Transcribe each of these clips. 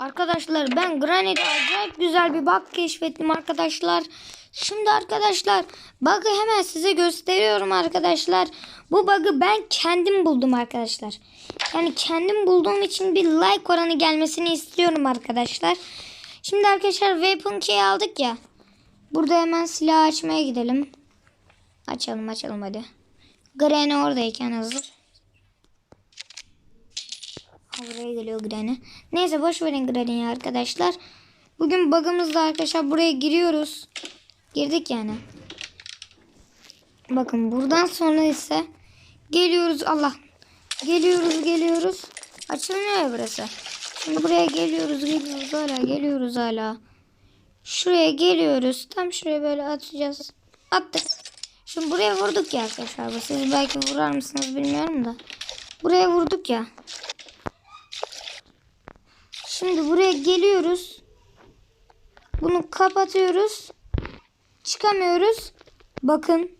Arkadaşlar ben Granny'de acayip güzel bir bug keşfettim arkadaşlar. Şimdi arkadaşlar bug'ı hemen size gösteriyorum arkadaşlar. Bu bug'ı ben kendim buldum arkadaşlar. Yani kendim bulduğum için bir like oranı gelmesini istiyorum arkadaşlar. Şimdi arkadaşlar weapon key aldık ya. Burada hemen silah açmaya gidelim. Açalım açalım hadi. Granny oradayken hazır. Buraya geliyor Granny. Neyse boş verin Granny'yi arkadaşlar. Bugün bug'ımızda arkadaşlar buraya giriyoruz. Girdik yani. Bakın buradan sonra ise geliyoruz Allah. Geliyoruz geliyoruz. Açılmıyor ya burası. Şimdi buraya geliyoruz geliyoruz hala geliyoruz hala. Şuraya geliyoruz. Tam şuraya böyle atacağız. Attık. Şimdi buraya vurduk ya arkadaşlar. Siz belki vurar mısınız bilmiyorum da. Buraya vurduk ya. Şimdi buraya geliyoruz. Bunu kapatıyoruz. Çıkamıyoruz. Bakın.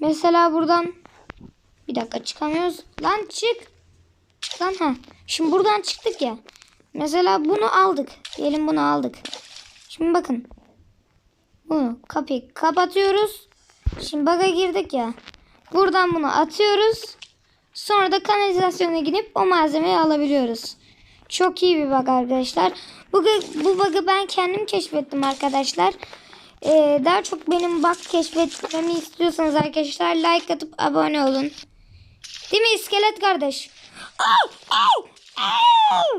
Mesela buradan bir dakika çıkamıyoruz. Lan çık. Lan ha. Şimdi buradan çıktık ya. Mesela bunu aldık. Diyelim bunu aldık. Şimdi bakın. Bunu kapıyı kapatıyoruz. Şimdi baga girdik ya. Buradan bunu atıyoruz. Sonra da kanalizasyona gidip o malzemeyi alabiliyoruz. Çok iyi bir bug arkadaşlar. Bu, bu bug'ı ben kendim keşfettim arkadaşlar. Ee, daha çok benim bug keşfetmemi istiyorsanız arkadaşlar like atıp abone olun. Değil mi iskelet kardeş? Au, au, au.